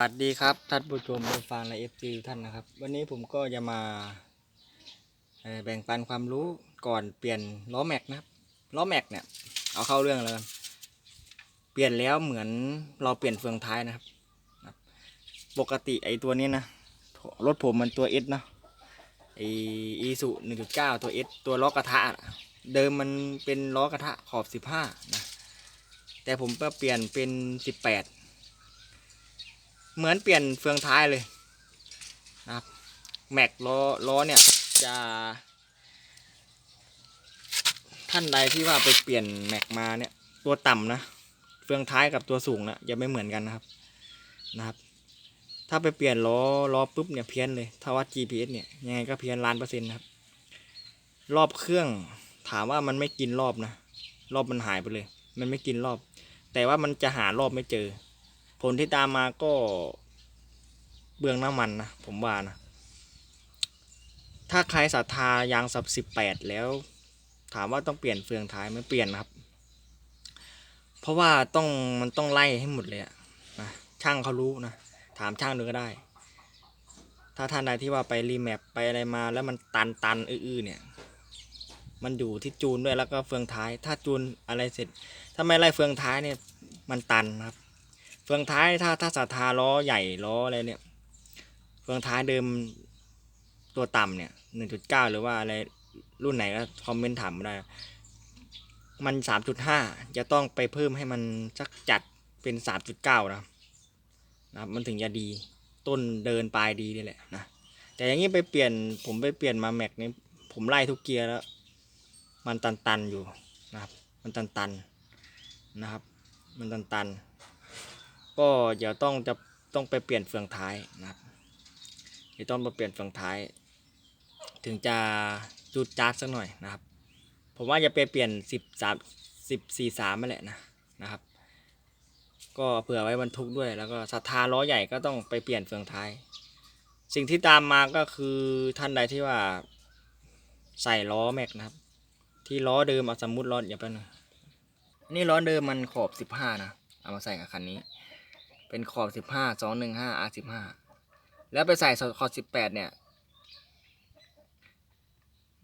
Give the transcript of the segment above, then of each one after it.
สวัสดีครับท่านผู้ชมผู้ฟังและเอฟซีท่านนะครับ วันนี้ผมก็จะมาแบ่งปันความรู้ก่อนเปลี่ยนล้อแม็กนะครับล้อแม็กเนี่ยเอาเข้าเรื่องแล้วกันเปลี่ยนแล้วเหมือนเราเปลี่ยนเฟืองท้ายนะครับ ปกติไอตัวนี้นะรถผมมันตัวเอสเนาะไออีสุหนึ่งจุดเก้าตัวเอสตัวล้อกระทะอะเดิมมันเป็นล้อกระทะขอบสิบห้านะแต่ผมก็เปลี่ยนเป็นสิบแปด เหมือนเปลี่ยนเฟืองท้ายเลยนะครับแม็กล้อล้อเนี่ยจะท่านใดที่ว่าไปเปลี่ยนแม็กมาเนี่ยตัวต่ำนะเฟืองท้ายกับตัวสูงนะจะไม่เหมือนกันนะครับนะครับ ถ้าไปเปลี่ยนล้อล้อปุ๊บเนี่ยเพี้ยนเลยถ้าวัด GPS เนี่ยยังไงก็เพี้ยนล้านเปอร์เซ็นต์นะครับ รอบเครื่องถามว่ามันไม่กินรอบนะ รอบมันหายไปเลย มันไม่กินรอบ แต่ว่ามันจะหารอบไม่เจอ ผลที่ตามมาก็เบื้องน้ำมันนะผมว่านะ ถ้าใครศรัทธายางสับสิบแปดแล้ว ถามว่าต้องเปลี่ยนเฟืองท้ายไม่เปลี่ยนครับ เพราะว่าต้องมันต้องไล่ให้หมดเลยอะนะช่างเขารู้นะ ถามช่างดูก็ได้ ถ้าท่านใดที่ว่าไปรีแมปไปอะไรมาแล้วมันตันตันอื้อเนี่ย มันอยู่ที่จูนด้วยแล้วก็เฟืองท้าย ถ้าจูนอะไรเสร็จ ถ้าไม่ไล่เฟืองท้ายเนี่ยมันตันครับ เฟืองท้ายถ้าถ้าสาทาล้อใหญ่ล้ออะไรเนี่ยเฟืองท้ายเดิมตัวต่ำเนี่ยหนึ่งจุดเก้าหรือว่าอะไรรุ่นไหนก็คอมเมนต์ถามมาได้ มันสามจุดห้าจะต้องไปเพิ่มให้มันสักจัดเป็นสามจุดเก้านะนะครับมันถึงจะดีต้นเดินปลายดีนี่แหละนะแต่อย่างนี้ไปเปลี่ยนผมไปเปลี่ยนมาแม็กนี้ผมไล่ทุกเกียร์แล้ว มันตันๆอยู่นะครับ มันตันๆนะครับ มันตันๆ ก็เดี๋ยวต้องจะต้องไปเปลี่ยนเฟืองท้ายนะครับเดี๋ยวต้องมาเปลี่ยนเฟืองท้าย ถึงจะจูดจาร์ดสักหน่อยนะครับ ผมว่าจะไปเปลี่ยนสิบสามสิบสี่สามมาแหละนะนะครับ ก็เผื่อไว้บรรทุกด้วยแล้วก็ศรัทธาล้อใหญ่ก็ต้องไปเปลี่ยนเฟืองท้าย สิ่งที่ตามมาก็คือท่านใดที่ว่าใส่ล้อแม็กนะครับ ที่ล้อเดิมเอาสมมุติล้ออย่าไปนึงนี่ล้อเดิมมันขอบสิบห้านะเอามาใส่กับคันนี้ เป็นขอบสิบห้าสองหนึ่งห้า R สิบห้าแล้วไปใส่ขอบสิบแปดเนี่ย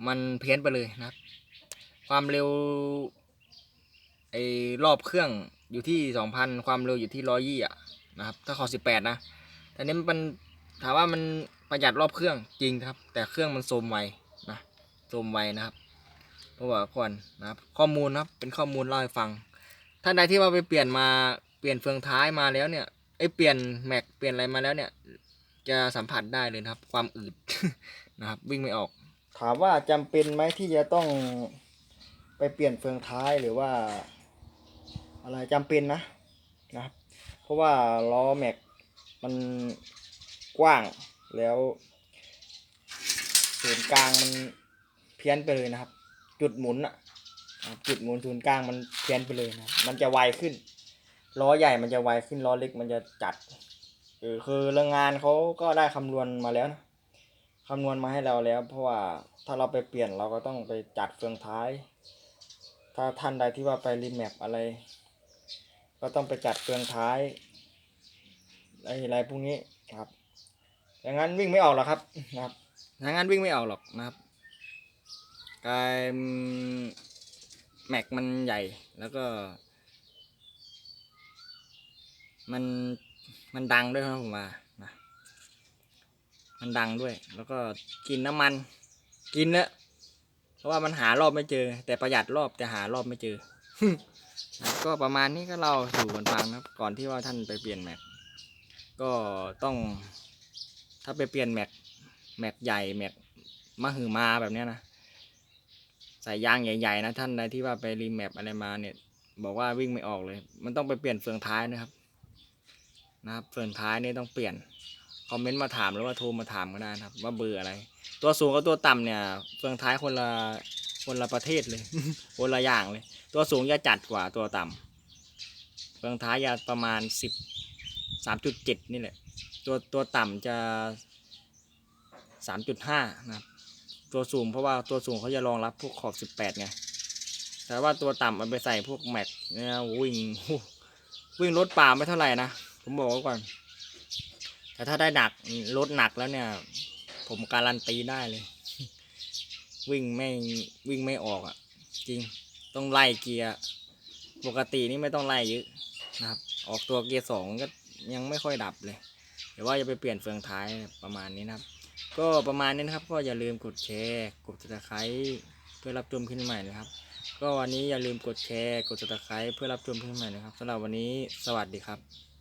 มันเพี้ยนไปเลยนะครับ ความเร็วไอ้รอบเครื่องอยู่ที่สองพันความเร็วอยู่ที่ร้อยยี่อะนะครับ ถ้าขอบสิบแปดนะแต่นี้มันถามว่ามันประหยัดรอบเครื่องจริงครับ แต่เครื่องมันโทมไวนะโทมไวนะครับเพราะว่าก่อนนะครับ ข้อมูลนะครับเป็นข้อมูลเล่าให้ฟังท่านใดที่ว่าไปเปลี่ยนมา ปลี่ยนเฟืองท้ายมาแล้วเนี่ยไอเปลี่ยนแม็กเปลี่ยนอะไรมาแล้วเนี่ย จะสัมผัสได้เลยนะครับ ความอืดนะครับ วิ่งไม่ออก ถามว่าจำเป็นไหมที่จะต้องไปเปลี่ยนเฟืองท้ายหรือว่า อะไรจำเป็นนะนะครับ เพราะว่าล้อแม็กมันกว้างแล้วศูนย์กลางมันเพี้ยนไปเลยนะครับ จุดหมุนอะจุดหมุนศูนย์กลางมันเพี้ยนไปเลยนะมันจะไวขึ้น ล้อใหญ่มันจะไวขึ้นล้อเล็กมันจะจัดเออคือโรงงานเขาก็ได้คำนวณมาแล้วนะคำนวณมาให้เราแล้ว เพราะว่าถ้าเราไปเปลี่ยนเราก็ต้องไปจัดเฟืองท้าย ถ้าท่านใดที่ว่าไปรีแมปอะไร ก็ต้องไปจัดเฟืองท้ายไอ้อะไรพวกนี้ครับอย่างนั้นวิ่งไม่ออกหรอกครับนะครับอย่างนั้นวิ่งไม่ออกหรอกนะครับกายแม็กมันใหญ่แล้วก็ มันมันดังด้วยครับผมว่านะมันดังด้วย แล้วก็กินน้ำมัน กินเนอะเพราะว่ามันหารอบไม่เจอ แต่ประหยัดรอบแต่หารอบไม่เจอก็ประมาณนี้ก็เล่าสู่กันฟังนะครับ ก่อนที่ว่าท่านไปเปลี่ยนแม็กก็ต้อง ถ้าไปเปลี่ยนแม็กแม็กใหญ่แม็กมหือมาแบบเนี้ยนะใส่ยางใหญ่ๆนะท่านใดที่ว่าไปรีแมปอะไรมาเนี่ย บอกว่าวิ่งไม่ออกเลย มันต้องไปเปลี่ยนเฟืองท้ายนะครับ นะครับเฟืองท้ายนี่ต้องเปลี่ยนคอมเมนต์มาถามหรือว่าโทรมาถามก็ได้นะครับ ว่าเบอร์อะไร ตัวสูงกับตัวต่ำเนี่ยเฟืองท้ายคนละคนละประเทศเลย คนละอย่างเลย ตัวสูงจะจัดกว่าตัวต่ำเฟืองท้ายจะประมาณสิบสามจุดเจ็ดนี่แหละ ตัวตัวต่ำจะสามจุดห้านะครับตัวสูงเพราะว่าตัวสูงเขาจะรองรับพวกขอบสิบแปดไงแต่ว่าตัวต่ำมันไปใส่พวกแม็กเนี่ยวิ่งวิ่งรถป่าไม่เท่าไหร่นะ ผมบอกไว้ก่อน แต่ถ้าได้หนักรถหนักแล้วเนี่ย ผมการันตีได้เลย วิ่งไม่วิ่งไม่ออกอะ จริงต้องไล่เกียร์ปกตินี่ไม่ต้องไล่เยอะนะครับ ออกตัวเกียร์สองก็ยังไม่ค่อยดับเลยเดี๋ยวว่าจะไปเปลี่ยนเฟืองท้ายประมาณนี้นะครับ ก็ประมาณนี้นะครับ ก็อย่าลืมกดแชร์กดติดตามเพื่อรับชมคลิปใหม่นะครับ ก็วันนี้อย่าลืมกดแชร์กดติดตามเพื่อรับชมคลิปใหม่นะครับสำหรับวันนี้สวัสดีครับ